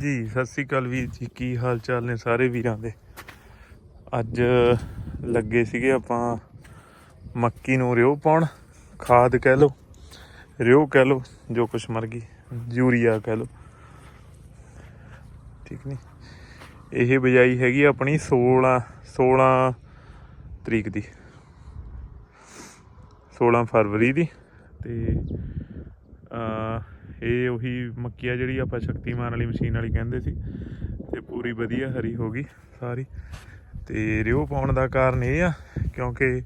ਜੀ, ਸਤਿ ਸ੍ਰੀ ਅਕਾਲ ਵੀਰ ਜੀ, ਕੀ ਹਾਲ ਚਾਲ ਨੇ ਸਾਰੇ ਵੀਰਾਂ ਦੇ? ਅੱਜ ਲੱਗੇ ਸੀਗੇ ਆਪਾਂ ਮੱਕੀ ਨੂੰ ਰਿਓ ਪਾਉਣ, ਖਾਦ ਕਹਿ ਲਓ, ਰਿਓ ਕਹਿ ਲਓ, ਜੋ ਕੁਛ ਮਰਗੀ ਯੂਰੀਆ ਕਹਿ ਲਓ। ਠੀਕ ਨਹੀਂ ਇਹ ਬਜਾਈ ਹੈਗੀ ਆਪਣੀ 16 16 ਤਰੀਕ ਦੀ। 16 ਫਰਵਰੀ ਦੀ ਤੇ ਅ ਇਹ ਉਹੀ ਮੱਕੀ ਆ ਜਿਹੜੀ ਆਪਾਂ ਸ਼ਕਤੀਮਾਨ ਵਾਲੀ ਮਸ਼ੀਨ ਵਾਲੀ ਕਹਿੰਦੇ ਸੀ। ਤੇ ਪੂਰੀ ਵਧੀਆ ਹਰੀ ਹੋ ਗਈ ਸਾਰੀ। ਤੇ ਰਿਓ ਪਾਉਣ ਦਾ ਕਾਰਨ ਇਹ ਆ, ਕਿਉਂਕਿ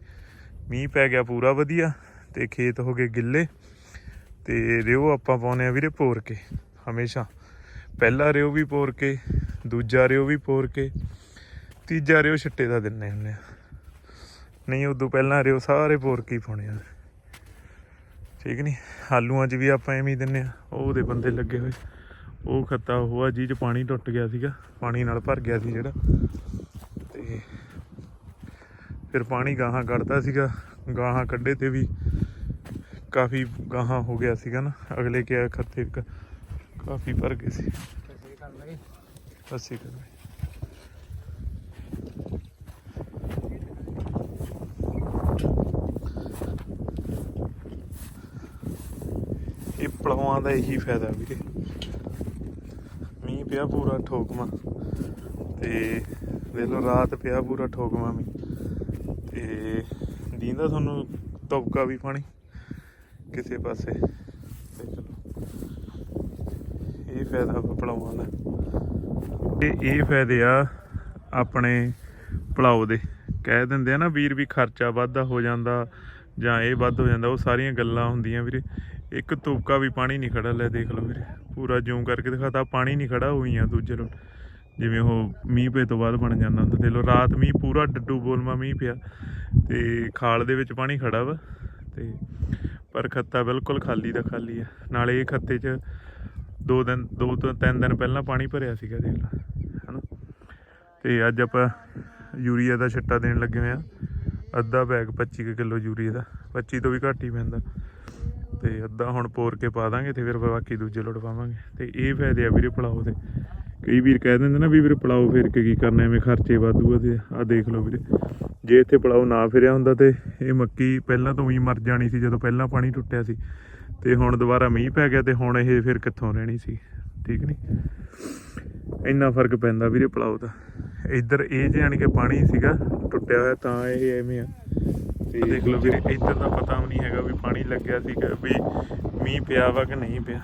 ਮੀਂਹ ਪੈ ਗਿਆ ਪੂਰਾ ਵਧੀਆ ਤੇ ਖੇਤ ਹੋ ਗਏ ਗਿੱਲੇ। ਤੇ ਰਿਓ ਆਪਾਂ ਪਾਉਨੇ ਆ ਵੀਰੇ ਪੋਰ ਕੇ ਹਮੇਸ਼ਾ। ਪਹਿਲਾ ਰਿਓ ਵੀ ਪੋਰ ਕੇ ਦੂਜਾ ਰਿਓ ਵੀ ਪੋਰ ਕੇ ਤੀਜਾ ਰਿਓ ਛਿੱਟੇ ਦਾ ਦਿੰਨੇ ਹੁੰਨੇ ਆ। ਨਹੀਂ, ਉਦੋਂ ਪਹਿਲਾਂ ਰਿਓ ਸਾਰੇ ਪੋਰ ਕੇ ਹੀ ਪਾਉਣੇ ਆ। ਠੀਕ ਨਹੀਂ ਆਲੂਆਂ 'ਚ ਵੀ ਆਪਾਂ ਐਵੇਂ ਹੀ ਦਿੰਨੇ ਆ ਉਹ ਉਹਦੇ ਬੰਦੇ ਲੱਗੇ ਹੋਏ। ਉਹ ਖੱਤਾ ਉਹ ਆ ਜੀ 'ਚ ਪਾਣੀ ਟੁੱਟ ਗਿਆ ਸੀਗਾ। ਪਾਣੀ ਨਾਲ ਭਰ ਗਿਆ ਸੀ ਜਿਹੜਾ। ਤੇ ਫਿਰ ਪਾਣੀ ਗਾਹਾਂ ਕੱਢਦਾ ਸੀਗਾ। ਗਾਹਾਂ ਕੱਢੇ ਤੇ ਵੀ ਕਾਫੀ ਗਾਹਾਂ ਹੋ ਗਿਆ ਸੀਗਾ ਨਾ। ਅਗਲੇ ਕੇ ਖੱਤੇ ਕਾਫੀ ਭਰ ਗਏ ਸੀ। ਅਸੀਂ ਕਰ ਇਹ ਪਲਵਾਂ ਦਾ ਇਹੀ ਫਾਇਦਾ ਵੀਰੇ। ਮੀਂਹ ਪਿਆ ਪੂਰਾ ਠੋਕਮਾ ਤੇ ਵੇਖ ਲਓ ਰਾਤ ਪਿਆ ਪੂਰਾ ਠੋਕਮਾ ਮੀਂਹ ਤੇ ਦੀਂਦਾ ਤੁਹਾਨੂੰ ਤਬਕਾ ਵੀ ਪਾਣੀ ਕਿਸੇ ਪਾਸੇ। ਦੇਖ ਲਓ। ਇਹ ਫਾਇਦਾ ਪਲਵਾਂ ਦਾ। ਤੇ ਇਹ ਫਾਇਦੇ ਆ ਆਪਣੇ ਪਲਾਓ ਦੇ। ਕਹਿ ਦਿੰਦੇ ਆ ਨਾ ਵੀਰ ਵੀ ਖਰਚਾ ਵਾਧਾ ਹੋ ਜਾਂਦਾ ਜਾਂ ਇਹ ਵੱਧ ਹੋ ਜਾਂਦਾ, ਉਹ ਸਾਰੀਆਂ ਗੱਲਾਂ ਹੁੰਦੀਆਂ ਵੀਰੇ। ਇੱਕ ਤੁਪਕਾ ਵੀ ਪਾਣੀ ਨਹੀਂ ਖੜਾ, ਲੈ ਦੇਖ ਲਓ ਵੀਰੇ। ਪੂਰਾ ਜੂਮ ਕਰਕੇ ਦਿਖਾਤਾ ਪਾਣੀ ਨਹੀਂ ਖੜਾ ਹੋਈ ਆ ਦੂਜੇ ਰੋਡ ਜਿਵੇਂ ਉਹ ਮੀਂਹ ਪਏ ਤੋਂ ਬਾਅਦ ਬਣ ਜਾਂਦਾ ਹੁੰਦਾ। ਦੇਖ ਲਓ, ਰਾਤ ਮੀਂਹ ਪੂਰਾ ਡੱਡੂ ਬੋਲਮਾ ਮੀਂਹ ਪਿਆ। ਤੇ ਖਾਲ ਦੇ ਵਿੱਚ ਪਾਣੀ ਖੜਾ ਵਾ। ਤੇ ਪਰ ਖੱਤਾ ਬਿਲਕੁਲ ਖਾਲੀ ਦਾ ਖਾਲੀ ਆ। ਨਾਲੇ ਇਹ ਖੱਤੇ 'ਚ ਦੋ ਦਿਨ, ਦੋ ਤੋਂ ਤਿੰਨ ਦਿਨ ਪਹਿਲਾਂ ਪਾਣੀ ਭਰਿਆ ਸੀਗਾ, ਦੇਖ ਲਓ। ਹਨਾ? ਤੇ ਅੱਜ ਆਪਾਂ ਯੂਰੀਆ ਦਾ ਛਿੱਟਾ ਦੇਣ ਲੱਗੇ ਹੋਏ ਆ। ਅੱਧਾ ਬੈਗ 25 ਕਿਲੋ ਯੂਰੀਆ ਦਾ। 25 ਤੋਂ ਵੀ ਘੱਟ ਹੀ ਪੈਂਦਾ। ਤੇ ਅੱਧਾ ਹੁਣ ਪੋਰ ਕੇ ਪਾ ਦਾਂਗੇ ਤੇ ਫਿਰ ਬਾਕੀ ਦੂਜੇ ਲੋਟ ਪਾਵਾਂਗੇ। ਤੇ ਇਹ ਫਾਇਦੇ ਆ ਵੀਰੇ ਪਲਾਓ ਦੇ। ਕਈ ਵੀਰ ਕਹਿ ਦਿੰਦੇ ਨਾ ਵੀ ਵੀਰੇ ਪਲਾਓ ਫੇਰ ਕੇ ਕੀ ਕਰਨਾ, ਐਵੇਂ ਖਰਚੇ ਵਾਧੂ ਆ ਤੇ ਆ ਦੇਖ ਲਓ ਵੀਰੇ। ਜੇ ਇੱਥੇ ਪਲਾਓ ਨਾ ਫਿਰਿਆ ਹੁੰਦਾ ਤੇ ਇਹ ਮੱਕੀ ਪਹਿਲਾਂ ਤੋਂ ਹੀ ਮਰ ਜਾਣੀ ਸੀ ਜਦੋਂ ਪਹਿਲਾਂ ਪਾਣੀ ਟੁੱਟਿਆ ਸੀ। ਤੇ ਹੁਣ ਦੁਬਾਰਾ ਮੀਂਹ ਪੈ ਗਿਆ ਤੇ ਹੁਣ ਇਹ ਫਿਰ ਕਿੱਥੋਂ ਰਹਿਣੀ ਸੀ, ਠੀਕ ਨਹੀਂ ਇੰਨਾ ਫ਼ਰਕ ਪੈਂਦਾ ਵੀਰੇ ਪਲਾਓ ਦਾ। ਇੱਧਰ ਇਹ ਜਾਣੀ ਕਿ ਪਾਣੀ ਸੀਗਾ, ਟੁੱਟਿਆ ਹੋਇਆ ਤਾਂ ਇਹ ਐਵੇਂ ਆ। ਤੇ ਦੇਖ ਲਓ ਵੀਰੇ ਇੱਧਰ ਦਾ ਪਤਾ ਵੀ ਨਹੀਂ ਹੈਗਾ ਵੀ ਪਾਣੀ ਲੱਗਿਆ ਸੀਗਾ ਵੀ ਮੀਂਹ ਪਿਆ ਵਾ ਕਿ ਨਹੀਂ ਪਿਆ।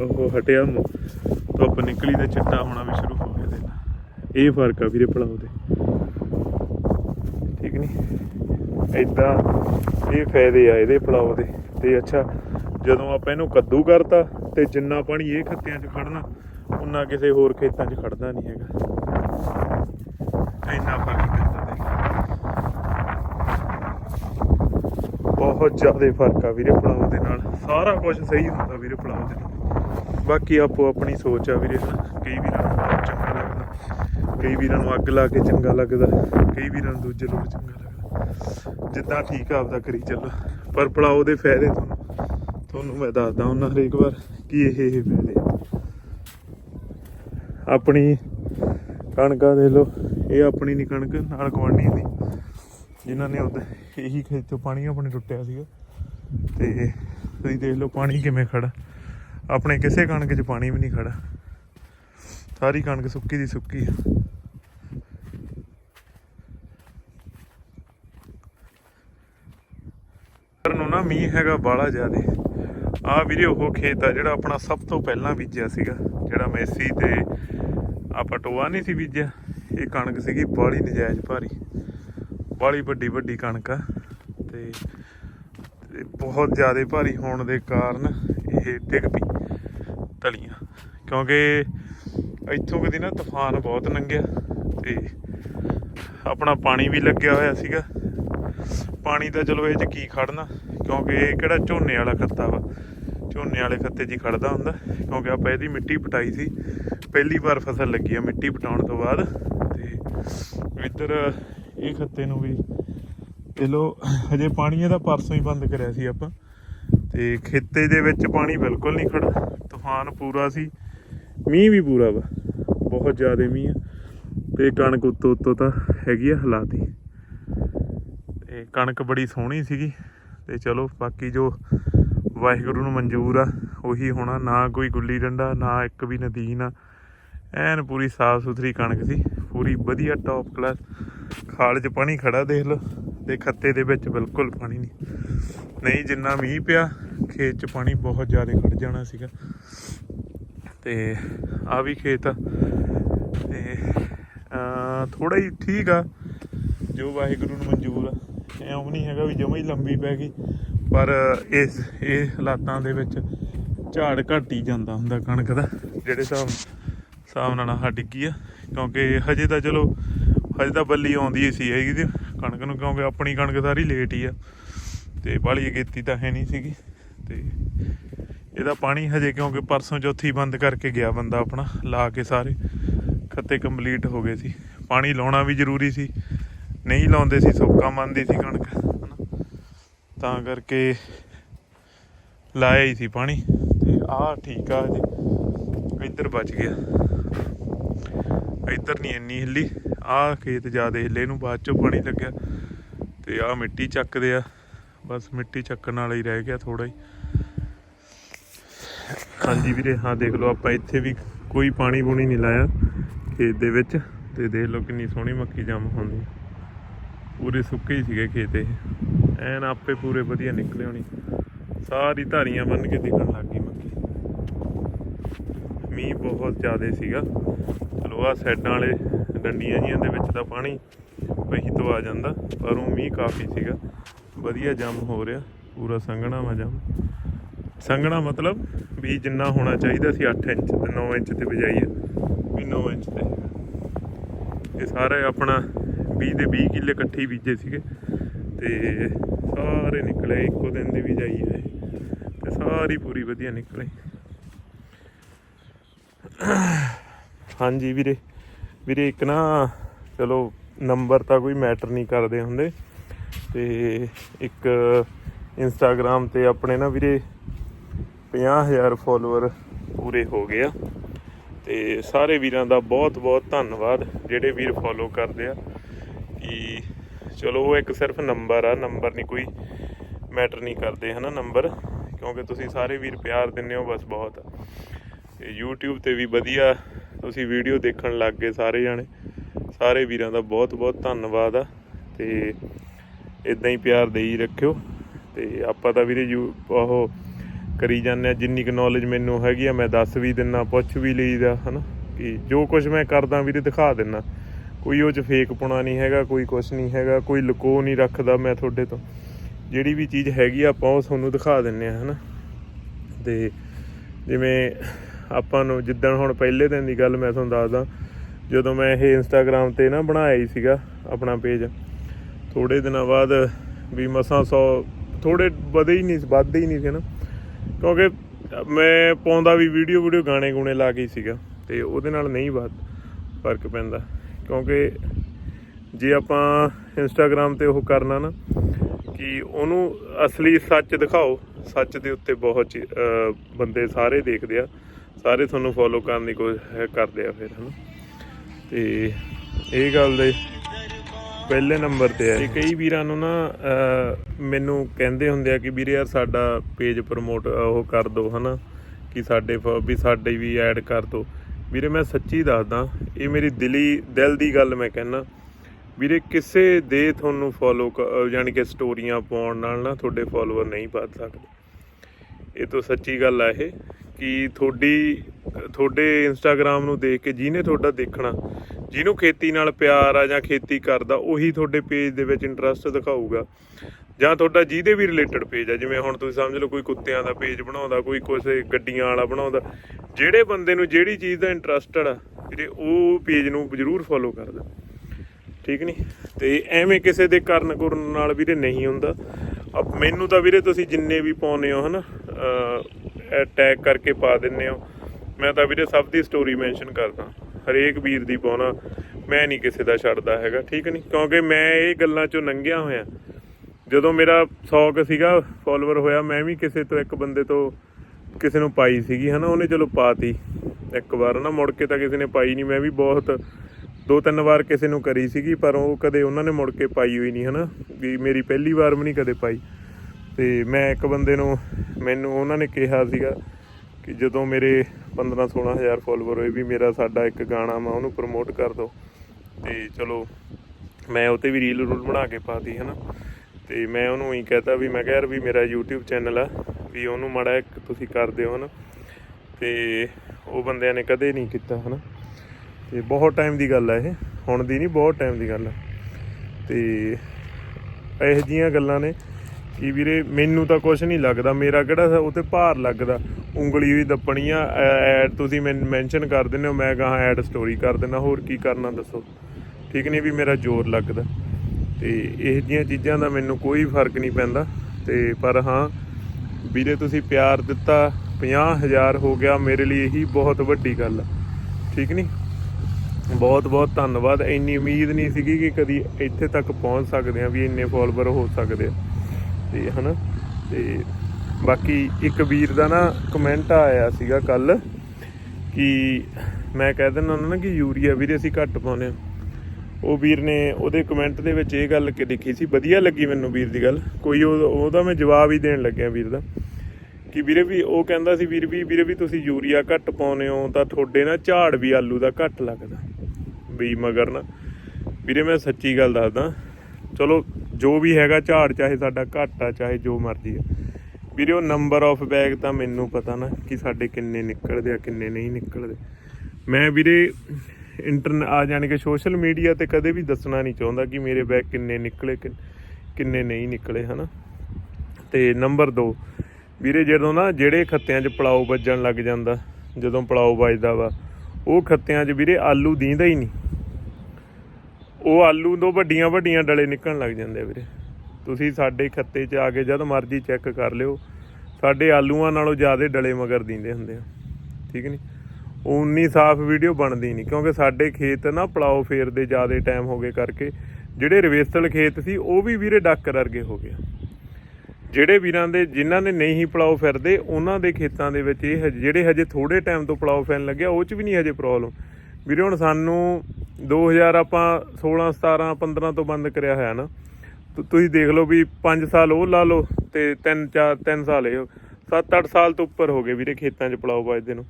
ਉਹ ਹਟਿਆ ਮੂੰਹ। ਧੁੱਪ ਨਿਕਲੀ ਤੇ ਚਿੱਟਾ ਹੋਣਾ ਵੀ ਸ਼ੁਰੂ ਹੋ ਗਿਆ ਦੇ ਇਹ ਫ਼ਰਕ ਆ ਵੀਰੇ ਪਲਾਓ ਦੇ ਠੀਕ ਨਹੀਂ ਇਦਾਂ ਇਹ ਫਾਇਦੇ ਆ ਇਹਦੇ ਪਲਾਓ ਦੇ ਤੇ ਅੱਛਾ ਜਦੋਂ ਆਪਾਂ ਇਹਨੂੰ ਕੱਦੂ ਕਰਤਾ ਤੇ ਜਿੰਨਾ ਪਾਣੀ ਇਹ ਖੱਤਿਆਂ 'ਚ ਖੜਨਾ ਉਨਾ ਕਿਸੇ ਹੋਰ ਖੇਤਾਂ 'ਚ ਖੜਦਾ ਨਹੀਂ ਹੈਗਾ। ਇੰਨਾ ਫ਼ਰਕ ਪੈਂਦਾ ਦੇਖ ਬਹੁਤ ਜ਼ਿਆਦਾ ਫ਼ਰਕ ਆ ਵੀਰੇ ਪਲਾਓ ਦੇ ਨਾਲ। ਸਾਰਾ ਕੁਝ ਸਹੀ ਹੁੰਦਾ ਵੀਰੇ ਪਲਾਓ ਦੇ ਨਾਲ। ਬਾਕੀ ਆਪੋ ਆਪਣੀ ਸੋਚ ਆ ਵੀਰੇ, ਹਨਾ। ਕਈ ਵੀਰਾਂ ਨੂੰ ਪਲਾਓ ਚੰਗਾ ਲੱਗਦਾ। ਕਈ ਵੀਰਾਂ ਨੂੰ ਅੱਗ ਲਾ ਕੇ ਚੰਗਾ ਲੱਗਦਾ। ਕਈ ਵੀਰਾਂ ਨੂੰ ਦੂਜੇ ਲੋਟ ਚੰਗਾ ਲੱਗਦਾ। ਜਿੱਦਾਂ ਠੀਕ ਆ ਆਪਦਾ ਕਰੀ ਚੱਲੋ। ਪਰ ਪਲਾਓ ਦੇ ਫਾਇਦੇ ਤੁਹਾਨੂੰ ਤੁਹਾਨੂੰ ਮੈਂ ਦੱਸਦਾ ਹੁੰਦਾ ਹਰੇਕ ਵਾਰ ਕਿ ਇਹ ਇਹ ਫਾਇਦੇ ਆ। ਆਪਣੀ ਕਣਕਾਂ ਦੇ ਲੋ ਇਹ ਆਪਣੀ ਨਹੀਂ ਕਣਕ, ਨਾਲ ਗਵਾਂਢੀ ਦੀ। ਜਿਨ੍ਹਾਂ ਨੇ ਉਹਦੇ ਇਹੀ ਖੇਤ ਤੋਂ ਪਾਣੀ ਆਪਣੇ ਟੁੱਟਿਆ ਸੀਗਾ। ਤੇ ਤੁਸੀਂ ਦੇਖ ਲਓ ਪਾਣੀ ਕਿਵੇਂ ਖੜਾ ਆਪਣੇ ਕਿਸੇ ਕਣਕ 'ਚ ਪਾਣੀ ਵੀ ਨਹੀਂ ਖੜਾ ਸਾਰੀ ਕਣਕ ਸੁੱਕੀ ਦੀ ਸੁੱਕੀ ਆ। ਨੂੰ ਨਾ ਮੀਂਹ ਹੈਗਾ ਬਾਲਾ ਜ਼ਿਆਦੇ। ਆ ਵੀਰੇ ਉਹ ਖੇਤ ਆ ਜਿਹੜਾ ਆਪਣਾ ਸਭ ਤੋਂ ਪਹਿਲਾਂ ਬੀਜਿਆ ਸੀਗਾ, ਜਿਹੜਾ ਮੈਸੀ ਤੇ ਆਪਾਂ ਟੋਆ ਨਹੀਂ ਸੀ ਬੀਜਿਆ। ਇਹ ਕਣਕ ਸੀਗੀ ਬਾਲੀ ਨਜਾਇਜ਼ ਭਾਰੀ। ਬਾਲੀ ਵੱਡੀ ਵੱਡੀ ਕਣਕ ਆ ਤੇ ਬਹੁਤ ਜ਼ਿਆਦਾ ਭਾਰੀ ਹੋਣ ਦੇ ਕਾਰਨ ਇਹ ਡਿੱਗ ਪਈ ਤਲੀਆਂ। ਕਿਉਂਕਿ ਇੱਥੋਂ ਕਦੀ ਨਾ ਤੂਫਾਨ ਬਹੁਤ ਲੰਘਿਆ ਤੇ ਆਪਣਾ ਪਾਣੀ ਵੀ ਲੱਗਿਆ ਹੋਇਆ ਸੀਗਾ। ਪਾਣੀ ਤਾਂ ਚਲੋ ਇਹ 'ਚ ਕੀ ਖੜਨਾ, ਕਿਉਂਕਿ ਇਹ ਕਿਹੜਾ ਝੋਨੇ ਵਾਲਾ ਖੱਤਾ ਵਾ? ਝੋਨੇ ਵਾਲੇ ਖੱਤੇ 'ਚ ਹੀ ਖੜਦਾ ਹੁੰਦਾ, ਕਿਉਂਕਿ ਆਪਾਂ ਇਹਦੀ ਮਿੱਟੀ ਪਟਾਈ ਸੀ। ਪਹਿਲੀ ਵਾਰ ਫਸਲ ਲੱਗੀ ਆ ਮਿੱਟੀ ਪਟਾਉਣ ਤੋਂ ਬਾਅਦ ਤੇ ਇੱਧਰ ਇਹ ਖੱਤੇ ਨੂੰ ਵੀ ਇਹ ਲੋ, ਹਜੇ ਪਾਣੀ ਇਹਦਾ ਪਰਸੋਂ ਹੀ ਬੰਦ ਕਰਿਆ ਸੀ ਆਪਾਂ। ਤੇ ਖੇਤੇ ਦੇ ਵਿੱਚ ਪਾਣੀ ਬਿਲਕੁਲ ਨਹੀਂ ਖੜਾ ਤੂਫਾਨ ਪੂਰਾ ਸੀ। ਮੀਂਹ ਵੀ ਪੂਰਾ ਵਾ, ਬਹੁਤ ਜ਼ਿਆਦਾ ਮੀਂਹ ਆ। ਤੇ ਕਣਕ ਉੱਤੋਂ ਉੱਤੋਂ ਤਾਂ ਹੈਗੀ ਆ ਹਲਾਤੀ। ਤੇ ਕਣਕ ਬੜੀ ਸੋਹਣੀ ਸੀਗੀ। ਤੇ ਚਲੋ, ਬਾਕੀ ਜੋ ਵਾਹਿਗੁਰੂ ਨੂੰ ਮਨਜ਼ੂਰ ਆ, ਉਹੀ ਹੋਣਾ। ਨਾ ਕੋਈ ਗੁੱਲੀ ਡੰਡਾ, ਨਾ ਇੱਕ ਵੀ ਨਦੀਨ ਆ। ਐਨ ਪੂਰੀ ਸਾਫ਼ ਸੁਥਰੀ ਕਣਕ ਸੀ। ਪੂਰੀ ਵਧੀਆ ਟੌਪ ਕਲਾਸ ਖਾਲ 'ਚ ਪਾਣੀ ਖੜਾ ਦੇਖ ਲਓ, ਤੇ ਖੱਤੇ ਦੇ ਵਿੱਚ ਬਿਲਕੁਲ ਪਾਣੀ ਨਹੀਂ। ਨਹੀਂ, ਜਿੰਨਾ ਮੀਂਹ ਪਿਆ, ਖੇਤ 'ਚ ਪਾਣੀ ਬਹੁਤ ਜ਼ਿਆਦਾ ਖੜ ਜਾਣਾ ਸੀਗਾ। ਤੇ ਆ ਵੀ ਖੇਤ ਆ। ਤੇ ਥੋੜਾ ਹੀ ਠੀਕ ਆ, ਜੋ ਵਾਹਿਗੁਰੂ ਨੂੰ ਮਨਜ਼ੂਰ ਆ। ਐਉਂ ਨਹੀਂ ਹੈਗਾ ਵੀ ਜਮਾਂ ਹੀ ਲੰਬੀ ਪੈ ਗਈ, ਪਰ ਇਸ, ਇਹ ਹਾਲਾਤਾਂ ਦੇ ਵਿੱਚ ਝਾੜ ਘੱਟ ਹੀ ਜਾਂਦਾ ਹੁੰਦਾ ਕਣਕ ਦਾ, ਜਿਹੜੇ ਹਿਸਾਬ ਹਿਸਾਬ ਨਾਲ ਆਹ ਡਿੱਗੀ ਆ। ਕਿਉਂਕਿ ਹਜੇ ਤਾਂ ਚਲੋ ਹਜੇ ਤਾਂ ਬੱਲੀ ਆਉਂਦੀ ਸੀ ਹੈਗੀ ਤੇ ਕਣਕ ਨੂੰ ਕਿਉਂਕਿ ਆਪਣੀ ਕਣਕ ਸਾਰੀ ਲੇਟ ਹੀ ਆ। ਤੇ ਬਾਲੀ ਕੀਤੀ ਤਾਂ ਹੈ ਨਹੀਂ ਸੀਗੀ। ਤੇ ਇਹਦਾ ਪਾਣੀ ਹਜੇ ਕਿਉਂਕਿ ਪਰਸੋਂ ਚੌਥੀ ਬੰਦ ਕਰਕੇ ਗਿਆ ਬੰਦਾ ਆਪਣਾ, ਲਾ ਕੇ ਸਾਰੇ ਖੱਤੇ ਕੰਪਲੀਟ ਹੋ ਗਏ ਸੀ। ਪਾਣੀ ਲਾਉਣਾ ਵੀ ਜ਼ਰੂਰੀ ਸੀ। ਨਹੀਂ ਲਾਉਂਦੇ ਸੀ ਸੋਕਾ ਮੰਨਦੀ ਸੀ ਕਣਕ, ਹਨਾ। ਤਾਂ ਕਰਕੇ ਲਾਇਆ ਹੀ ਸੀ ਪਾਣੀ। ਤੇ ਆਹ ਠੀਕ ਆ ਜੀ ਇੱਧਰ ਬਚ ਗਿਆ। ਇੱਧਰ ਨਹੀਂ ਇੰਨੀ ਹਿੱਲੀ। ਆਹ ਖੇਤ ਜ਼ਿਆਦਾ ਹਿੱਲੇ ਨੂੰ ਬਾਅਦ ਚੋਂ ਪਾਣੀ ਲੱਗਿਆ ਤੇ ਆਹ ਮਿੱਟੀ ਚੱਕਦੇ ਆ। ਬਸ ਮਿੱਟੀ ਚੱਕਣ ਵਾਲਾ ਹੀ ਰਹਿ ਗਿਆ ਥੋੜਾ ਹੀ। ਹਾਂਜੀ ਵੀਰੇ ਹਾਂ ਦੇਖ ਲਓ ਆਪਾਂ ਇੱਥੇ ਵੀ ਕੋਈ ਪਾਣੀ ਪੂਣੀ ਨਹੀਂ ਲਾਇਆ ਖੇਤ ਦੇ ਵਿੱਚ ਤੇ ਦੇਖ ਲਓ ਕਿੰਨੀ ਸੋਹਣੀ ਮੱਕੀ ਜੰਮ ਹੁੰਦੀ। ਪੂਰੇ ਸੁੱਕੇ ਹੀ ਸੀਗੇ ਖੇਤ ਇਹ। ਐਨ ਆਪੇ ਪੂਰੇ ਵਧੀਆ ਨਿਕਲੇ ਹੋਣੀ। ਸਾਰੀ ਧਾਰੀਆਂ ਬੰਨ ਕੇ ਦਿਖਣ ਲੱਗ ਗਈ ਮੱਕੀ। ਮੀਂਹ ਬਹੁਤ ਜ਼ਿਆਦਾ ਸੀਗਾ। ਚਲੋ ਆ ਸਾਈਡਾਂ ਵਾਲੇ ਡੰਡੀਆਂ ਜੀਆਂ ਦੇ ਵਿੱਚ ਤਾਂ ਪਾਣੀ ਵਹੀ ਤੋਂ ਆ ਜਾਂਦਾ, ਪਰ ਉਹ ਮੀਂਹ ਕਾਫੀ ਸੀਗਾ। ਵਧੀਆ ਜੰਮ ਹੋ ਰਿਹਾ, ਪੂਰਾ ਸੰਘਣਾ ਵਾ ਜੰਮ। ਸੰਘਣਾ ਮਤਲਬ ਵੀ ਜਿੰਨਾ ਹੋਣਾ ਚਾਹੀਦਾ ਸੀ 8 ਇੰਚ ਤੇ 9 ਇੰਚ ਤੇ ਬਜਾਈ ਆ ਵੀ 9 ਇੰਚ ਤੇ ਇਹ ਸਾਰੇ ਆਪਣਾ 20 ਦੇ 20 ਕਿੱਲੇ ਇਕੱਠੇ ਬੀਜੇ ਸੀਗੇ, ਤੇ ਸਾਰੇ ਨਿਕਲੇ, ਇੱਕੋ ਦਿਨ ਦੀ ਬਿਜਾਈ ਹੈ ਤੇ ਸਾਰੀ ਪੂਰੀ ਵਧੀਆ ਨਿਕਲੇ। ਹਾਂਜੀ ਵੀਰੇ ਵੀਰੇ ਇੱਕ ਨਾ, ਚਲੋ, ਨੰਬਰ ਤਾਂ ਕੋਈ ਮੈਟਰ ਨਹੀਂ ਕਰਦੇ ਹੁੰਦੇ। ਤੇ ਇੱਕ ਇੰਸਟਾਗ੍ਰam ਤੇ ਆਪਣੇ ਨਾ ਵੀਰੇ 50000 ਫੋਲੋਅਰ ਪੂਰੇ ਹੋ ਗਏ ਆ। ਤੇ ਸਾਰੇ ਵੀਰਾਂ ਦਾ ਬਹੁਤ ਬਹੁਤ ਧੰਨਵਾਦ, ਜਿਹੜੇ ਵੀਰ ਫੋਲੋ ਕਰਦੇ ਆ। ਕਿ ਚਲੋ, ਉਹ ਇੱਕ ਸਿਰਫ ਨੰਬਰ ਆ, ਨੰਬਰ ਨਹੀਂ ਕੋਈ ਮੈਟਰ ਨਹੀਂ ਕਰਦੇ, ਹਨਾ, ਨੰਬਰ? ਕਿਉਂਕਿ ਤੁਸੀਂ ਸਾਰੇ ਵੀਰ ਪਿਆਰ ਦਿੰਦੇ ਹੋ, ਬਸ ਬਹੁਤ। ਆ ਤੇ YouTube ਤੇ ਵੀ ਵਧੀਆ ਤੁਸੀਂ ਵੀਡੀਓ ਦੇਖਣ ਲੱਗ ਗਏ ਸਾਰੇ ਜਾਣੇ। ਸਾਰੇ ਵੀਰਾਂ ਦਾ ਬਹੁਤ ਬਹੁਤ ਧੰਨਵਾਦ ਆ। ਤੇ ਇਦਾਂ ਹੀ ਪਿਆਰ ਦੇਈ ਰੱਖਿਓ। ਤੇ ਆਪਾਂ ਤਾਂ ਵੀਰੇ ਯੂ ਉਹ ਕਰੀ ਜਾਂਦੇ ਆ, ਜਿੰਨੀ ਕੁ ਨੌਲੇਜ ਮੈਨੂੰ ਹੈਗੀ ਆ, ਮੈਂ ਦੱਸ ਵੀ ਦਿੰਨਾ, ਪੁੱਛ ਵੀ ਲਈਦਾ, ਹਨਾ? ਕਿ ਜੋ ਕੁਝ ਮੈਂ ਕਰਦਾ ਵੀਰੇ, ਦਿਖਾ ਦਿੰਨਾ। ਕੋਈ ਉਹ ਚ ਫੇਕ ਪੁਣਾ ਨਹੀਂ ਹੈਗਾ, ਕੋਈ ਕੁਝ ਨਹੀਂ ਹੈਗਾ, ਕੋਈ ਲੁਕੋ ਨਹੀਂ ਰੱਖਦਾ ਮੈਂ ਤੁਹਾਡੇ ਤੋਂ। ਜਿਹੜੀ ਵੀ ਚੀਜ਼ ਹੈਗੀ ਆ, ਆਪਾਂ ਉਹ ਤੁਹਾਨੂੰ ਦਿਖਾ ਦਿੰਨੇ ਆ, ਹਨਾ? ਤੇ ਜਿਵੇਂ ਆਪਾਂ ਨੂੰ ਜਿੱਦਣ ਹੁਣ ਪਹਿਲੇ ਦਿਨ ਦੀ ਗੱਲ ਮੈਂ ਤੁਹਾਨੂੰ ਦੱਸਦਾ, ਜਦੋਂ ਮੈਂ ਇਹ ਇੰਸਟਾਗ੍ਰam ਤੇ ਨਾ ਬਣਾਇਆ ਹੀ ਸੀਗਾ ਆਪਣਾ ਪੇਜ ਥੋੜੇ ਦਿਨਾਂ ਬਾਅਦ ਵੀ ਮਸਾਂ 100 ਥੋੜੇ ਵਧੇ ਹੀ ਨਹੀਂ, ਵੱਧਦੇ ਹੀ ਨਹੀਂ ਸੀ ਨਾ, ਕਿਉਂਕਿ ਮੈਂ ਪਾਉਂਦਾ ਵੀ ਵੀਡੀਓ ਵੀਡੀਓ ਗਾਣੇ ਗੁਣੇ ਲਾ ਕੇ ਸੀਗਾ, ਤੇ ਉਹਦੇ ਨਾਲ ਨਹੀਂ ਵੱਧ ਫ਼ਰਕ ਪੈਂਦਾ, ਕਿਉਂਕਿ ਜੇ ਆਪਾਂ ਇੰਸਟਾਗ੍ਰam ਤੇ ਉਹ ਕਰਨਾ ਨਾ, ਕਿ ਉਹਨੂੰ ਅਸਲੀ ਸੱਚ ਦਿਖਾਓ, ਸੱਚ ਦੇ ਉੱਤੇ ਬਹੁਤ ਬੰਦੇ ਸਾਰੇ ਦੇਖਦੇ ਆ ਸਾਰੇ ਤੁਹਾਨੂੰ ਫੋਲੋ ਕਰਨ ਦੀ ਕੋਸ਼ਿਸ਼ ਕਰਦੇ ਆ ਫਿਰ, ਹਨਾ? ਤੇ ਇਹ ਗੱਲ ਦੇ ਪਹਿਲੇ ਨੰਬਰ ਤੇ ਹੈ ਤੇ ਕਈ ਵੀਰਾਂ ਨੂੰ ਨਾ ਮੈਨੂੰ ਕਹਿੰਦੇ ਹੁੰਦੇ ਆ ਕਿ ਵੀਰੇ ਯਾਰ ਸਾਡਾ ਪੇਜ ਪ੍ਰਮੋਟ ਉਹ ਕਰ ਦਿਓ ਹਨਾ? ਕਿ ਸਾਡੇ ਫ- ਵੀ ਸਾਡੇ ਵੀ ਐਡ ਕਰ ਦਿਓ ਵੀਰੇ, ਮੈਂ ਸੱਚੀ ਦੱਸਦਾ, ਇਹ ਮੇਰੀ ਦਿਲੀ, ਦਿਲ ਦੀ ਗੱਲ ਮੈਂ ਕਹਿੰਦਾ। ਵੀਰੇ, ਕਿਸੇ ਦੇ ਤੁਹਾਨੂੰ ਫੋਲੋ ਯਾਨੀ ਕਿ ਸਟੋਰੀਆਂ ਪਾਉਣ ਨਾਲ ਨਾ ਤੁਹਾਡੇ ਫੋਲੋਅਰ ਨਹੀਂ ਵੱਧ ਸਕਦੇ। ਇਹ ਤੋਂ ਸੱਚੀ ਗੱਲ ਆ ਇਹ ਕਿ ਤੁਹਾਡੀ, ਤੁਹਾਡੇ ਇੰਸਟਾਗ੍ਰam ਨੂੰ ਦੇਖ ਕੇ ਜਿਹਨੇ ਤੁਹਾਡਾ ਦੇਖਣਾ, ਜਿਹਨੂੰ ਖੇਤੀ ਨਾਲ ਪਿਆਰ ਆ ਜਾਂ ਖੇਤੀ ਕਰਦਾ, ਉਹੀ ਤੁਹਾਡੇ ਪੇਜ ਦੇ ਵਿੱਚ ਇੰਟਰਸਟ ਦਿਖਾਊਗਾ। ਜਾਂ ਤੁਹਾਡਾ ਜਿਹਦੇ ਵੀ ਰਿਲੇਟਡ ਪੇਜ ਆ, ਜਿਵੇਂ ਹੁਣ ਤੁਸੀਂ ਸਮਝ ਲਓ ਕੋਈ ਕੁੱਤਿਆਂ ਦਾ ਪੇਜ ਬਣਾਉਂਦਾ, ਕੋਈ ਕੁਛ ਗੱਡੀਆਂ ਵਾਲਾ ਬਣਾਉਂਦਾ, ਜਿਹੜੇ ਬੰਦੇ ਨੂੰ ਜਿਹੜੀ ਚੀਜ਼ ਦਾ ਇੰਟਰਸਟਡ ਆ, ਵੀਰੇ, ਉਹ ਪੇਜ ਨੂੰ ਜ਼ਰੂਰ ਫੋਲੋ ਕਰਦਾ। ਠੀਕ ਨਹੀਂ ਤੇ ਐਵੇਂ ਕਿਸੇ ਦੇ ਕਰਨ ਕੁਰਨ ਨਾਲ ਵੀਰੇ ਨਹੀਂ ਹੁੰਦਾ। ਅਬ ਮੈਨੂੰ ਤਾਂ ਵੀਰੇ ਤੁਸੀਂ ਜਿੰਨੇ ਵੀ ਪਾਉਨੇ ਹੋ ਹਨਾ ਟੈਗ ਕਰਕੇ ਪਾ ਦਿੰਨੇ ਹੋ। ਮੈਂ ਤਾਂ ਵੀਰੇ ਸਭ ਦੀ ਸਟੋਰੀ ਮੈਂਸ਼ਨ ਕਰਦਾ। ਹਰੇਕ ਵੀਰ ਦੀ ਪਾਉਣਾ। ਮੈਂ ਨਹੀਂ ਕਿਸੇ ਦਾ ਛੱਡਦਾ ਹੈਗਾ, ਠੀਕ ਨਹੀਂ? ਕਿਉਂਕਿ ਮੈਂ ਇਹ ਗੱਲਾਂ ਚੋਂ ਲੰਘਿਆ ਹੋਇਆ। ਜਦੋਂ ਮੇਰਾ 100 ਕ ਸੀਗਾ ਫਾਲੋਅਰ ਹੋਇਆ, ਮੈਂ ਵੀ ਕਿਸੇ ਤੋਂ ਇੱਕ ਬੰਦੇ ਤੋਂ ਕਿਸੇ ਨੂੰ ਪਾਈ ਸੀਗੀ, ਹਨਾ? ਉਹਨੇ ਚਲੋ ਪਾਤੀ। ਇੱਕ ਵਾਰ ਨਾ ਮੁੜ ਕੇ ਤਾਂ ਕਿਸੇ ਨੇ ਪਾਈ ਨਹੀਂ। ਮੈਂ ਵੀ ਬਹੁਤ ਦੋ ਤਿੰਨ ਵਾਰ ਕਿਸੇ ਨੂੰ ਕਰੀ ਸੀਗੀ, ਪਰ ਉਹ ਕਦੇ ਉਹਨਾਂ ਨੇ ਮੁੜ ਕੇ ਪਾਈ ਹੋਈ ਨਹੀਂ, ਹਨਾ? ਵੀ ਮੇਰੀ ਪਹਿਲੀ ਵਾਰ ਵੀ ਨਹੀਂ ਕਦੇ ਪਾਈ। ਤੇ ਮੈਂ ਇੱਕ ਬੰਦੇ ਨੂੰ ਮੈਨੂੰ ਉਹਨਾਂ ਨੇ ਕਿਹਾ ਸੀਗਾ ਕਿ ਜਦੋਂ ਮੇਰੇ 15 16000 ਫਾਲੋਅਰ ਹੋਏ ਵੀ ਮੇਰਾ ਸਾਡਾ ਇੱਕ ਗਾਣਾ ਮੈਂ ਉਹਨੂੰ ਪ੍ਰਮੋਟ ਕਰ ਦੋ ਤੇ ਚਲੋ, ਮੈਂ ਉਹ 'ਤੇ ਵੀ ਰੀਲ ਰੂਲ ਬਣਾ ਕੇ ਪਾਤੀ ਹਨਾ। ਤੇ ਮੈਂ ਉਹਨੂੰ ਹੀ ਕਹਤਾ ਵੀ ਮੈਂ ਕਿਹਾ ਯਾਰ ਵੀ ਮੇਰਾ YouTube ਚੈਨਲ ਆ, ਵੀ ਉਹਨੂੰ ਮਾੜਾ ਇੱਕ ਤੁਸੀਂ ਕਰ ਦਿਓ, ਹਨਾ। ਤੇ ਉਹ ਬੰਦਿਆਂ ਨੇ ਕਦੇ ਨਹੀਂ ਕੀਤਾ, ਹਨਾ। ਤੇ ਬਹੁਤ ਟਾਈਮ ਦੀ ਗੱਲ ਆ ਇਹ, ਹੁਣ ਦੀ ਨਹੀਂ, ਬਹੁਤ ਟਾਈਮ ਦੀ ਗੱਲ ਆ। ਤੇ ਇਹੋ ਜੀਆਂ ਗੱਲਾਂ ਨੇ ਕਿ ਵੀਰੇ, ਮੈਨੂੰ ਤਾਂ ਕੁਝ ਨਹੀਂ ਲੱਗਦਾ। ਮੇਰਾ ਕਿਹੜਾ ਉਹ ਤੇ ਭਾਰ ਲੱਗਦਾ। ਉਂਗਲੀ ਵੀ ਦੱਪਣੀ ਆ। ਐਡ ਤੁਸੀਂ ਮੈਨੂੰ ਮੈਂਸ਼ਨ ਕਰ ਦਿੰਦੇ ਹੋ, ਮੈਂ ਕਹਾਂ ਐਡ ਸਟੋਰੀ ਕਰ ਦਿੰਦਾ। ਹੋਰ ਕੀ ਕਰਨਾ ਦੱਸੋ? ਠੀਕ ਨਹੀਂ ਵੀ ਮੇਰਾ ਜ਼ੋਰ ਲੱਗਦਾ। ਤੇ ਇਹ ਜੀਆਂ ਚੀਜ਼ਾਂ ਦਾ ਮੈਨੂੰ ਕੋਈ ਫ਼ਰਕ ਨਹੀਂ ਪੈਂਦਾ। ਤੇ ਪਰ ਹਾਂ, ਵੀਰੇ ਤੁਸੀਂ ਪਿਆਰ ਦਿੱਤਾ। 50000 ਹੋ ਗਿਆ। ਮੇਰੇ ਲਈ ਇਹੀ ਬਹੁਤ ਵੱਡੀ ਗੱਲ ਆ। ਠੀਕ ਨਹੀਂ ਬਹੁਤ ਬਹੁਤ ਧੰਨਵਾਦ। ਇੰਨੀ ਉਮੀਦ ਨਹੀਂ ਸੀਗੀ ਕਿ ਕਦੀ ਇੱਥੇ ਤੱਕ ਪਹੁੰਚ ਸਕਦੇ ਆ ਵੀ ਇੰਨੇ ਫਾਲੋਅਰ ਹੋ ਸਕਦੇ ਆ। ਤੇ ਹਨਾ, ਤੇ ਬਾਕੀ ਇੱਕ ਵੀਰ ਦਾ ਨਾ ਕਮੈਂਟ ਆਇਆ ਸੀਗਾ ਕੱਲ ਕਿ ਮੈਂ ਕਹਿ ਦਿੰਦਾ ਉਹਨਾਂ ਨੂੰ ਕਿ ਯੂਰੀਆ ਵੀਰੇ ਅਸੀਂ ਘੱਟ ਪਾਉਂਦੇ ਆ ਉਹ ਵੀਰ ਨੇ ਉਹਦੇ ਕਮੈਂਟ ਦੇ ਵਿੱਚ ਇਹ ਗੱਲ ਕਿ ਲਿਖੀ ਸੀ, ਵਧੀਆ ਲੱਗੀ ਮੈਨੂੰ ਵੀਰ ਦੀ ਗੱਲ। ਕੋਈ ਉਹ- ਉਹਦਾ ਮੈਂ ਜਵਾਬ ਹੀ ਦੇਣ ਲੱਗਿਆ ਵੀਰ ਦਾ ਕਿ ਵੀਰੇ ਵੀ ਉਹ ਕਹਿੰਦਾ ਸੀ ਵੀਰ ਵੀ, ਵੀਰੇ ਵੀ ਤੁਸੀਂ ਯੂਰੀਆ ਘੱਟ ਪਾਉਨੇ ਹੋ ਤਾਂ ਤੁਹਾਡੇ ਨਾ ਝਾੜ ਵੀ ਆਲੂ ਦਾ ਘੱਟ ਲੱਗਦਾ। ਵੀ ਮਗਰ ਨਾ। ਵੀਰੇ ਮੈਂ ਸੱਚੀ ਗੱਲ ਦੱਸਦਾ। ਚਲੋ ਜੋ ਵੀ ਹੈਗਾ ਝਾੜ, ਚਾਹੇ ਸਾਡਾ ਘੱਟ ਆ, ਚਾਹੇ ਜੋ ਮਰਜ਼ੀ ਆ। ਵੀਰੇ, ਉਹ ਨੰਬਰ ਆਫ ਬੈਗ ਤਾਂ ਮੈਨੂੰ ਪਤਾ ਨਾ ਕਿ ਸਾਡੇ ਕਿੰਨੇ ਨਿਕਲਦੇ ਆ, ਕਿੰਨੇ ਨਹੀਂ ਨਿਕਲਦੇ। ਮੈਂ ਵੀਰੇ ਇੰਟਰਨ ਆ ਜਾਣ ਕੇ ਸੋਸ਼ਲ ਮੀਡੀਆ ਤੇ ਕਦੇ ਵੀ ਦੱਸਣਾ ਨਹੀਂ ਚਾਹੁੰਦਾ ਕਿ ਮੇਰੇ ਬੈਗ ਕਿੰਨੇ ਨਿਕਲੇ ਕਿੰਨ- ਕਿੰਨੇ ਨਹੀਂ ਨਿਕਲੇ, ਹਨਾ? ਤੇ ਨੰਬਰ 2 ਵੀਰੇ, ਜਦੋਂ ਨਾ ਜਿਹੜੇ ਖੱਤਿਆਂ 'ਚ ਪਲਾਉ ਵੱਜਣ ਲੱਗ ਜਾਂਦਾ, ਜਦੋਂ ਪਲਾਉ ਵੱਜਦਾ ਵਾ, ਉਹ ਖੱਤਿਆਂ 'ਚ ਵੀਰੇ ਆਲੂ ਦੀਂਦਾ ਹੀ ਨਹੀਂ। ਉਹ ਆਲੂ ਤੋਂ ਵੱਡੀਆਂ ਵੱਡੀਆਂ ਡਲੇ ਨਿਕਲਣ ਲੱਗ ਜਾਂਦੇ ਆ ਵੀਰੇ। ਤੁਸੀਂ ਸਾਡੇ ਖੱਤੇ 'ਚ ਆ ਕੇ ਜਦ ਮਰਜ਼ੀ ਚੈੱਕ ਕਰ ਲਿਓ। ਸਾਡੇ ਆਲੂਆਂ ਨਾਲੋਂ ਜ਼ਿਆਦਾ ਡਲੇ ਮਗਰ ਦਿੰਦੇ ਹੁੰਦੇ ਆ। ਠੀਕ ਨਹੀਂ ਉਹ ਉਨੀ ਸਾਫ਼ ਵੀਡੀਓ ਬਣਦੀ ਨਹੀਂ ਕਿਉਂਕਿ ਸਾਡੇ ਖੇਤ ਨਾ ਪਲਾਉ ਫੇਰਦੇ ਜ਼ਿਆਦਾ ਟਾਈਮ ਹੋ ਗਏ ਕਰਕੇ, ਜਿਹੜੇ ਰਵੇਸਲ ਖੇਤ ਸੀ, ਉਹ ਵੀ ਵੀਰੇ ਡੱਕਰ ਵਰਗੇ ਹੋ ਗਏ ਜਿਹੜੇ ਵੀਰਾਂ ਦੇ, ਜਿਨ੍ਹਾਂ ਨੇ ਨਹੀਂ ਪਲਾਓ ਫਿਰਦੇ, ਉਹਨਾਂ ਦੇ ਖੇਤਾਂ ਦੇ ਵਿੱਚ ਇਹ ਹਜੇ- ਜਿਹੜੇ ਹਜੇ ਥੋੜੇ ਟਾਈਮ ਤੋਂ ਪਲਾਓ ਫਿਰਨ ਲੱਗਿਆ, ਉਹ 'ਚ ਵੀ ਨਹੀਂ ਹਜੇ ਪ੍ਰੋਬਲਮ ਵੀਰੇ ਹੁਣ ਸਾਨੂੰ 2000 ਆਪਾਂ 16 17 15 ਤੋਂ ਬੰਦ ਕਰਿਆ ਹੋਇਆ ਨਾ। ਤੁ- ਤੁਸੀਂ ਦੇਖ ਲਓ ਵੀ 5 ਸਾਲ ਉਹ ਲਾ ਲਓ ਤੇ 3 4 3 ਸਾਲ ਇਹ 7 8 ਸਾਲ ਤੋਂ ਉੱਪਰ ਹੋ ਗਏ ਵੀਰੇ ਖੇਤਾਂ 'ਚ ਪਲਾਓ ਵੱਜਦੇ ਨੂੰ।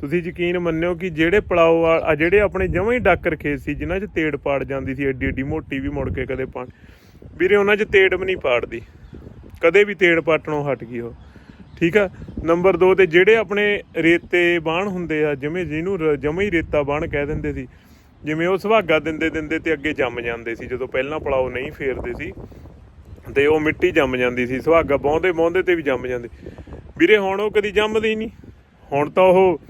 ਤੁਸੀਂ ਯਕੀਨ ਮੰਨਿਓ ਕਿ ਜਿਹੜੇ ਪਲਾਓ ਆ ਜਿਹੜੇ ਆਪਣੇ ਜਮਾਂ ਹੀ ਡਾਕਰ ਖੇਤ ਸੀ, ਜਿਨ੍ਹਾਂ 'ਚ ਤੇੜ ਪਾੜ ਜਾਂਦੀ ਸੀ ਐਡੀ ਐਡੀ ਮੋਟੀ ਵੀ ਮੁੜ ਕੇ ਕਦੇ ਪਾਣੀ। ਵੀਰੇ ਉਹਨਾਂ 'ਚ ਤੇੜ ਵੀ ਨਹੀਂ ਪਾੜਦੀ। ਕਦੇ ਵੀ ਤੇੜ ਪਾਟਣੋਂ ਹਟ ਗਈ ਉਹ। ਠੀਕ ਆ? ਨੰਬਰ 2 ਤੇ ਜਿਹੜੇ ਆਪਣੇ ਰੇਤੇ ਬਾਣ ਹੁੰਦੇ ਆ, ਜਿਵੇਂ ਜਿਹਨੂੰ ਰ- ਜਮਾਂ ਹੀ ਰੇਤਾ ਬਾਣ ਕਹਿ ਦਿੰਦੇ ਸੀ ਜਿਵੇਂ ਉਹ ਸੁਹਾਗਾ ਦਿੰਦੇ ਦਿੰਦੇ ਤੇ ਅੱਗੇ ਜੰਮ ਜਾਂਦੇ ਸੀ, ਜਦੋਂ ਪਹਿਲਾਂ ਪਲਾਉ ਨਹੀਂ ਫੇਰਦੇ ਸੀ, ਤੇ ਉਹ ਮਿੱਟੀ ਜੰਮ ਜਾਂਦੀ ਸੀ, ਸੁਹਾਗਾ ਬਾਉਂਦੇ ਬਾਉਂਦੇ ਤੇ ਵੀ ਜੰਮ ਜਾਂਦੇ। ਵੀਰੇ, ਹੁਣ ਉਹ ਕਦੀ ਜੰਮਦੀ ਨਹੀਂ। ਹੁਣ ਤਾਂ ਉਹ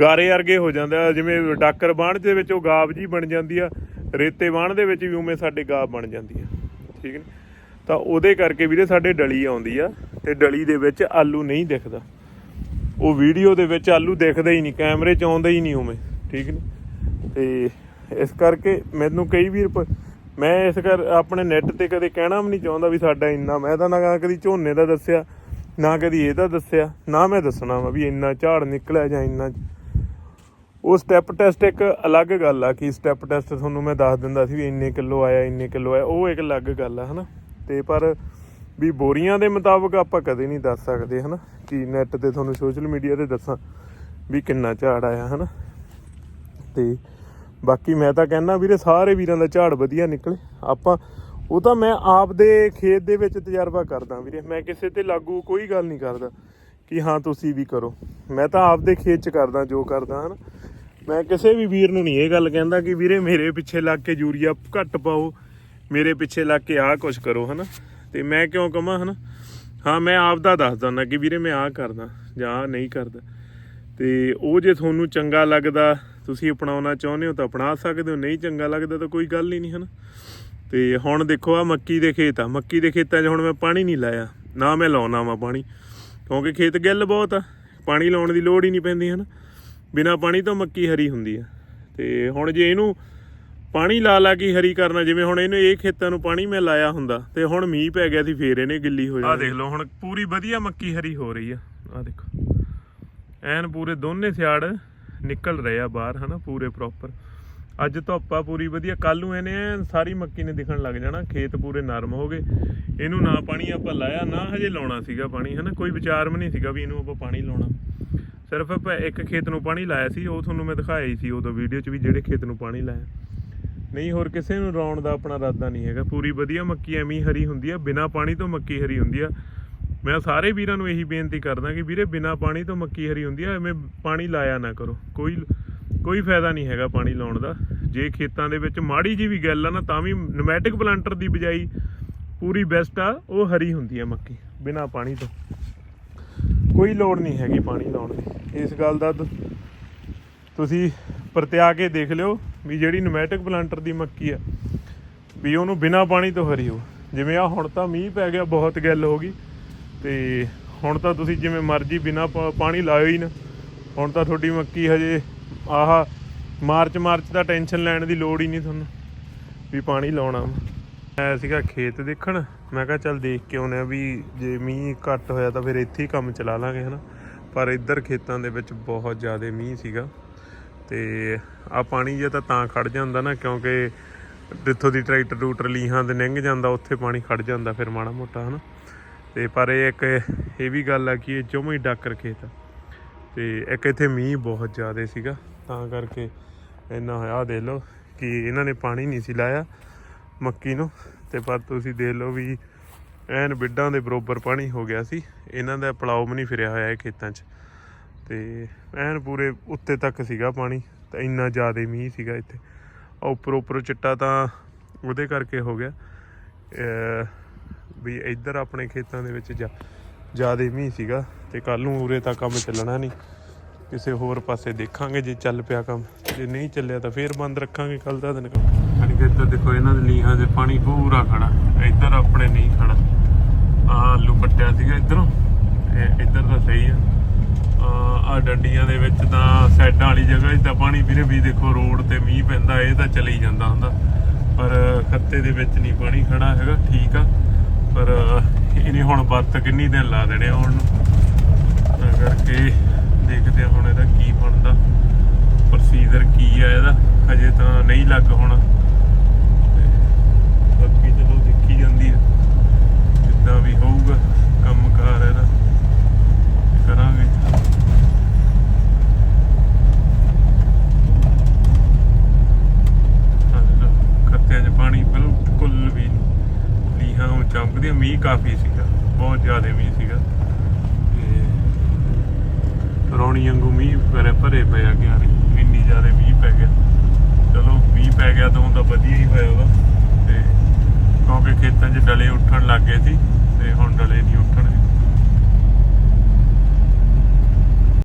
ਗਾਰੇ ਵਰਗੇ ਹੋ ਜਾਂਦਾ ਜਿਵੇਂ ਡਾਕਰ ਬਾਣ ਦੇ ਵਿੱਚ ਉਹ ਗਾਬ ਜੀ ਬਣ ਜਾਂਦੀ ਆ, ਰੇਤੇ ਬਾਣ ਦੇ ਵਿੱਚ ਵੀ ਉਵੇਂ ਸਾਡੇ ਗਾਬ ਬਣ ਜਾਂਦੀ ਆ। ਠੀਕ ਨੇ? ਤਾਂ ਉਹਦੇ ਕਰਕੇ ਵੀਰੇ ਸਾਡੇ ਡਲੀ ਆਉਂਦੀ ਆ, ਤੇ ਡਲੀ ਦੇ ਵਿੱਚ ਆਲੂ ਨਹੀਂ ਦਿਖਦਾ। ਉਹ ਵੀਡੀਓ ਦੇ ਵਿੱਚ ਆਲੂ ਦਿਖਦਾ ਹੀ ਨਹੀਂ, ਕੈਮਰੇ 'ਚ ਆਉਂਦਾ ਹੀ ਨਹੀਂ ਉਵੇਂ। ਠੀਕ ਨੇ? ਤੇ ਇਸ ਕਰਕੇ ਮੈਨੂੰ ਕਈ ਵੀਰ ਪ- ਮੈਂ ਇਸ ਕਰ ਆਪਣੇ ਨੈਟ ਤੇ ਕਦੇ ਕਹਿਣਾ ਵੀ ਨਹੀਂ ਚਾਹੁੰਦਾ ਵੀ ਸਾਡਾ ਇੰਨਾ, ਮੈਂ ਤਾਂ ਨਾ ਕਦੀ ਝੋਨੇ ਦਾ ਦੱਸਿਆ, ਨਾ ਕਦੀ ਇਹਦਾ ਦੱਸਿਆ, ਨਾ ਮੈਂ ਦੱਸਣਾ ਵਾ ਵੀ ਇੰਨਾ ਝਾੜ ਨਿਕਲਿਆ ਜਾਂ ਇੰਨਾ ਉਹ ਸਟੈਪ ਟੈਸਟ ਇੱਕ ਅਲੱਗ ਗੱਲ ਆ ਕਿ ਸਟੈਪ ਟੈਸਟ ਤੁਹਾਨੂੰ ਮੈਂ ਦੱਸ ਦਿੰਦਾ ਸੀ ਵੀ ਇੰਨੇ ਕਿਲੋ ਆਇਆ, ਇੰਨੇ ਕਿਲੋ ਆਇਆ, ਉਹ ਇੱਕ ਅਲੱਗ ਗੱਲ ਆ, ਹਨਾ? ਤੇ ਪਰ ਵੀ ਬੋਰੀਆਂ ਦੇ ਮੁਤਾਬਕ ਆਪਾਂ ਕਦੇ ਨਹੀਂ ਦੱਸ ਸਕਦੇ, ਹਨਾ? ਕਿ ਨੈਟ ਤੇ ਤੁਹਾਨੂੰ ਸੋਸ਼ਲ ਮੀਡੀਆ ਤੇ ਦੱਸਾਂ ਵੀ ਕਿੰਨਾ ਝਾੜ ਆਇਆ, ਹਨਾ? ਤੇ ਬਾਕੀ ਮੈਂ ਤਾਂ ਕਹਿੰਦਾ ਵੀਰੇ ਸਾਰੇ ਵੀਰਾਂ ਦਾ ਝਾੜ ਵਧੀਆ ਨਿਕਲੇ। ਆਪਾਂ ਉਹ ਤਾਂ ਮੈਂ ਆਪ ਦੇ ਖੇਤ ਦੇ ਵਿੱਚ ਤਜਰਬਾ ਕਰਦਾ ਵੀਰੇ। ਮੈਂ ਕਿਸੇ ਤੇ ਲਾਗੂ ਕੋਈ ਗੱਲ ਨਹੀਂ ਕਰਦਾ ਕਿ ਹਾਂ ਤੁਸੀਂ ਵੀ ਕਰੋ। ਮੈਂ ਤਾਂ ਆਪ ਦੇ ਖੇਤ 'ਚ ਕਰਦਾ ਜੋ ਕਰਦਾ, ਹਨ। ਮੈਂ ਕਿਸੇ ਵੀ ਵੀਰ ਨੂੰ ਨਹੀਂ ਇਹ ਗੱਲ ਕਹਿੰਦਾ ਕਿ ਵੀਰੇ ਮੇਰੇ ਪਿੱਛੇ ਲੱਗ ਕੇ ਯੂਰੀਆ ਘੱਟ ਪਾਓ, ਮੇਰੇ ਪਿੱਛੇ ਲੱਗ ਕੇ ਆਹ ਕੁਝ ਕਰੋ, ਹਨਾ। ਤੇ ਮੈਂ ਕਿਉਂ ਕਹਾਂ ਹਨਾ। ਹਾਂ, ਮੈਂ ਆਪ ਦਾ ਦੱਸ ਦਿੰਦਾ ਕਿ ਵੀਰੇ ਮੈਂ ਆਹ ਕਰਦਾ ਜਾਂ ਆਹ ਨਹੀਂ ਕਰਦਾ। ਤੇ ਉਹ ਜੇ ਤੁਹਾਨੂੰ ਚੰਗਾ ਲੱਗਦਾ ਤੁਸੀਂ ਅਪਣਾਉਣਾ ਚਾਹੁੰਦੇ ਹੋ ਤਾਂ ਅਪਣਾ ਸਕਦੇ ਹੋ, ਨਹੀਂ ਚੰਗਾ ਲੱਗਦਾ ਤਾਂ ਕੋਈ ਗੱਲ ਹੀ ਨਹੀਂ, ਹਨ? ਤੇ ਹੁਣ ਦੇਖੋ ਆ ਮੱਕੀ ਦੇ ਖੇਤ ਆ, ਮੱਕੀ ਦੇ ਖੇਤਾਂ 'ਚ ਹੁਣ ਮੈਂ ਪਾਣੀ ਨਹੀਂ ਲਾਇਆ, ਨਾ ਮੈਂ ਲਾਉਣਾ ਵਾ ਪਾਣੀ, ਕਿਉਂਕਿ ਖੇਤ ਗਿੱਲ ਬਹੁਤ ਆ, ਪਾਣੀ ਲਾਉਣ ਦੀ ਲੋੜ ਹੀ ਨਹੀਂ ਪੈਂਦੀ, ਹਨ? ਬਿਨਾ ਪਾਣੀ ਤੋਂ ਮੱਕੀ ਹਰੀ ਹੁੰਦੀ ਆ, ਤੇ ਹੁਣ ਜੇ ਇਹਨੂੰ ਪਾਣੀ ਲਾ ਲਾ ਕੇ ਹਰੀ ਕਰਨਾ, ਜਿਵੇਂ ਹੁਣ ਇਹਨੂੰ ਇਹ ਖੇਤਾਂ ਨੂੰ ਪਾਣੀ ਮੈਂ ਲਾਇਆ ਹੁੰਦਾ, ਤੇ ਹੁਣ ਮੀਂਹ ਪੈ ਗਿਆ ਸੀ, ਫੇਰ ਇਹਨੇ ਗਿੱਲੀ ਹੋ ਜਾਣੀ। ਆ ਦੇਖ ਲਓ, ਹੁਣ ਪੂਰੀ ਵਧੀਆ ਮੱਕੀ ਹਰੀ ਹੋ ਰਹੀ ਆ ਆ ਦੇਖੋ। ਐਨ ਪੂਰੇ ਦੋਨੇ ਸਿਆੜ ਨਿਕਲ ਰਹੇ ਆ ਬਾਹਰ, ਹਨਾ, ਪੂਰੇ ਪ੍ਰੋਪਰ ਅੱਜ ਧੁੱਪਾ ਪੂਰੀ ਵਧੀਆ ਕੱਲ ਨੂੰ ਇਹਨੇ ਸਾਰੀ ਮੱਕੀ ਨੇ ਦਿਖਣ ਲੱਗ ਜਾਣਾ, ਖੇਤ ਪੂਰੇ ਨਰਮ ਹੋ ਗਏ। ਇਹਨੂੰ ਨਾ ਪਾਣੀ ਆਪਾਂ ਲਾਇਆ, ਨਾ ਹਜੇ ਲਾਉਣਾ ਸੀਗਾ ਪਾਣੀ, ਹਨਾ, ਕੋਈ ਵਿਚਾਰ ਵੀ ਨਹੀਂ ਸੀਗਾ ਵੀ ਇਹਨੂੰ ਆਪਾਂ ਪਾਣੀ ਲਾਉਣਾ। ਸਿਰਫ ਆਪਾਂ ਇੱਕ ਖੇਤ ਨੂੰ ਪਾਣੀ ਲਾਇਆ ਸੀ, ਉਹ ਤੁਹਾਨੂੰ ਮੈਂ ਦਿਖਾਇਆ ਹੀ ਸੀ ਉਦੋਂ ਵੀਡੀਓ 'ਚ ਵੀ ਜਿਹੜੇ ਖੇਤ ਨੂੰ ਪਾਣੀ ਲਾਇਆ। ਨਹੀਂ, ਹੋਰ ਕਿਸੇ ਨੂੰ ਲਾਉਣ ਦਾ ਆਪਣਾ ਇਰਾਦਾ ਨਹੀਂ ਹੈਗਾ। ਪੂਰੀ ਵਧੀਆ ਮੱਕੀ ਐਵੇਂ ਹਰੀ ਹੁੰਦੀ ਆ, ਬਿਨਾ ਪਾਣੀ ਤੋਂ ਮੱਕੀ ਹਰੀ ਹੁੰਦੀ ਆ। ਮੈਂ ਸਾਰੇ ਵੀਰਾਂ ਨੂੰ ਇਹੀ ਬੇਨਤੀ ਕਰਦਾ ਕਿ ਵੀਰੇ ਬਿਨਾ ਪਾਣੀ ਤੋਂ ਮੱਕੀ ਹਰੀ ਹੁੰਦੀ ਆ, ਐਵੇਂ ਪਾਣੀ ਲਾਇਆ ਨਾ ਕਰੋ। ਕੋਈ ਕੋਈ ਫਾਇਦਾ ਨਹੀਂ ਹੈਗਾ ਪਾਣੀ ਲਾਉਣ ਦਾ। ਜੇ ਖੇਤਾਂ ਦੇ ਵਿੱਚ ਮਾੜੀ ਜੀ ਵੀ ਗੱਲ ਆ ਨਾ, ਤਾਂ ਵੀ ਨਮੈਟਿਕ ਪਲਾਂਟਰ ਦੀ ਬਜਾਈ ਪੂਰੀ ਬੈਸਟ ਆ, ਉਹ ਹਰੀ ਹੁੰਦੀ ਆ ਮੱਕੀ, ਬਿਨਾ ਪਾਣੀ ਤੋਂ। ਕੋਈ ਲੋੜ ਨਹੀਂ ਹੈਗੀ ਪਾਣੀ ਲਾਉਣ ਦੀ। ਇਸ ਗੱਲ ਦਾ ਤੁਸੀਂ ਪਰਤਿਆ ਕੇ ਦੇਖ ਲਿਓ ਵੀ ਜਿਹੜੀ ਨਮੈਟਿਕ ਪਲਾਂਟਰ ਦੀ ਮੱਕੀ ਆ, ਵੀ ਉਹਨੂੰ ਬਿਨਾ ਪਾਣੀ ਤੋਂ ਹਰੀ ਹੋ ਜਿਵੇਂ ਆ ਹੁਣ ਤਾਂ ਮੀਂਹ ਪੈ ਗਿਆ, ਬਹੁਤ ਗੱਲ ਹੋ ਗਈ। ਤੇ ਹੁਣ ਤਾਂ ਤੁਸੀਂ ਜਿਵੇਂ ਮਰਜ਼ੀ ਬਿਨਾ ਪਾਣੀ ਲਾਇਓ ਹੀ ਨਾ। ਹੁਣ ਤਾਂ ਤੁਹਾਡੀ ਮੱਕੀ ਹਜੇ, ਆਹ ਮਾਰਚ ਮਾਰਚ ਦਾ ਟੈਨਸ਼ਨ ਲੈਣ ਦੀ ਲੋੜ ਹੀ ਨਹੀਂ ਤੁਹਾਨੂੰ, ਵੀ ਪਾਣੀ ਲਾਉਣਾ ਆਇਆ ਸੀਗਾ ਖੇਤ ਦੇਖਣ, ਮੈਂ ਕਿਹਾ ਚੱਲ ਦੇਖ ਕੇ ਆਉਨੇ ਆ ਵੀ ਜੇ ਮੀਂਹ ਘੱਟ ਹੋਇਆ ਤਾਂ ਫਿਰ ਇੱਥੇ ਹੀ ਕੰਮ ਚਲਾ ਲਾਂਗੇ, ਹਨਾ। ਪਰ ਇੱਧਰ ਖੇਤਾਂ ਦੇ ਵਿੱਚ ਬਹੁਤ ਜ਼ਿਆਦਾ ਮੀਂਹ ਸੀਗਾ ਤੇ ਆ ਪਾਣੀ ਜੇ ਤਾਂ ਤਾਂ ਖੜ ਜਾਂਦਾ ਨਾ, ਕਿਉਂਕਿ ਜਿੱਥੋਂ ਦੀ ਟਰੈਕਟਰ ਰੂਟਰ ਲੀਹਾਂ ਦੇ ਲੰਘ ਜਾਂਦਾ, ਉੱਥੇ ਪਾਣੀ ਖੜ ਜਾਂਦਾ ਫਿਰ ਮਾੜਾ ਮੋਟਾ, ਹਨਾ। ਤੇ ਪਰ ਇਹ ਇੱਕ ਇਹ ਵੀ ਗੱਲ ਆ ਕਿ ਇਹ ਜਮਾਂ ਹੀ ਡਾਕਰ ਖੇਤ ਆ ਤੇ ਇੱਕ ਇੱਥੇ ਮੀਂਹ ਬਹੁਤ ਜ਼ਿਆਦਾ ਸੀਗਾ, ਤਾਂ ਕਰਕੇ ਇੰਨਾ ਹੋਇਆ। ਦੇਖ ਲਓ ਕਿ ਇਹਨਾਂ ਨੇ ਪਾਣੀ ਨਹੀਂ ਸੀ ਲਾਇਆ ਮੱਕੀ ਨੂੰ, ਤੇ ਪਰ ਤੁਸੀਂ ਦੇਖ ਲਓ ਵੀ ਐਨ ਬਿੱਡਾਂ ਦੇ ਬਰੋਬਰ ਪਾਣੀ ਹੋ ਗਿਆ ਸੀ। ਇਹਨਾਂ ਦਾ ਪਲਾਉ ਵੀ ਨਹੀਂ ਫਿਰਿਆ ਹੋਇਆ ਇਹ ਖੇਤਾਂ 'ਚ। ਤੇ ਐਨ ਪੂਰੇ ਉੱਤੇ ਤੱਕ ਸੀਗਾ ਪਾਣੀ, ਤਾਂ ਇੰਨਾ ਜ਼ਿਆਦਾ ਮੀਂਹ ਸੀਗਾ ਇੱਥੇ। ਆ ਉੱਪਰ ਉੱਪਰ ਚਿੱਟਾ ਤਾਂ ਉਹਦੇ ਕਰਕੇ ਹੋ ਗਿਆ। ਵੀ ਇੱਧਰ ਆਪਣੇ ਖੇਤਾਂ ਦੇ ਵਿੱਚ ਜ਼ਿਆਦਾ ਮੀਂਹ ਸੀਗਾ ਤੇ ਕੱਲ ਨੂੰ ਉਰੇ ਤਾਂ ਕੰਮ ਚੱਲਣਾ ਨਹੀਂ। ਕਿਸੇ ਹੋਰ ਪਾਸੇ ਦੇਖਾਂਗੇ ਜੇ ਚੱਲ ਪਿਆ ਕੰਮ। ਜੇ ਨਹੀਂ ਚੱਲਿਆ ਤਾਂ ਫੇਰ ਬੰਦ ਰੱਖਾਂਗੇ ਕੱਲ ਦਾ ਦਿਨ ਕੰਮ। ਅਣੀ ਇੱਧਰ ਦੇਖੋ ਇਹਨਾਂ ਦੇ ਲੀਹਾਂ ਦੇ ਪਾਣੀ ਪੂਰਾ ਖੜਾ। ਇੱਧਰ ਆਪਣੇ ਨਹੀਂ ਖੜਾ। ਆ ਆਲੂ ਪੱਟਿਆ ਸੀਗਾ ਇੱਧਰੋਂ। ਇੱਧਰ ਤਾਂ ਸਹੀ ਆ। ਆ ਡੰਡੀਆਂ ਦੇ ਵਿੱਚ ਤਾਂ ਸਾਈਡਾਂ ਵਾਲੀ ਜਗ੍ਹਾ 'ਚ ਤਾਂ ਪਾਣੀ ਵੀਰੇ ਵੀ ਦੇਖੋ ਰੋਡ ਤੇ ਮੀਂਹ ਪੈਂਦਾ, ਇਹ ਤਾਂ ਚਲੀ ਜਾਂਦਾ ਹੁੰਦਾ। ਪਰ ਖੱਤੇ ਦੇ ਵਿੱਚ ਨਹੀਂ ਪਾਣੀ ਖੜਾ ਹੈਗਾ, ਠੀਕ ਆ। ਪਰ ਇਹਨੇ ਹੁਣ ਬੱਤ ਕਿੰਨੀ ਦਿਨ ਲਾ ਦੇਣੇ ਆ ਹੁਣ? ਨੂੰ ਤਾਂ ਕਰਕੇ ਦੇਖਦੇ ਆ ਹੁਣ ਇਹਦਾ ਕੀ ਬਣਦਾ। ਪ੍ਰੋਸੀਜਰ ਕੀ ਆ ਇਹਦਾ? ਹਜੇ ਤਾਂ ਨਹੀਂ ਲੱਗ ਹੋਣਾ। ਬਾਕੀ ਚਲੋ ਦੇਖੀ ਜਾਂਦੀ ਆ। ਜਿੱਦਾਂ ਵੀ ਹੋਊਗਾ ਕੰਮ ਕਾਰ ਇਹਦਾ ਕਰਾਂਗੇ ਆਹ ਲਓ, ਖੱਤਿਆਂ 'ਚ ਪਾਣੀ ਬਿਲਕੁਲ ਵੀ ਨਹੀਂ ਲੀਹਾਂ ਉਹ ਚਮਕਦੀਆਂ ਮੀਂਹ ਕਾਫੀ ਸੀਗਾ, ਬਹੁਤ ਜ਼ਿਆਦਾ ਮੀਂਹ ਸੀਗਾ। ਤੇ ਰੌਣੀ ਵਾਂਗੂ ਮੀਂਹ ਭਰੇ ਭਰੇ ਪਿਆ ਗਿਆ ਨਹੀਂ ਇੰਨੀ ਜ਼ਿਆਦਾ ਮੀਂਹ ਪੈ ਗਿਆ। ਚਲੋ, ਮੀਂਹ ਪੈ ਗਿਆ ਤਾਂ ਹੁਣ ਤਾਂ ਵਧੀਆ ਹੀ ਹੋਇਆ ਵਾ। ਤੇ ਕਿਉਂਕਿ ਖੇਤਾਂ 'ਚ ਡਲੇ ਉੱਠਣ ਲੱਗ ਗਏ ਸੀ, ਤੇ ਹੁਣ ਡਲੇ ਨਹੀਂ ਉੱਠਣ।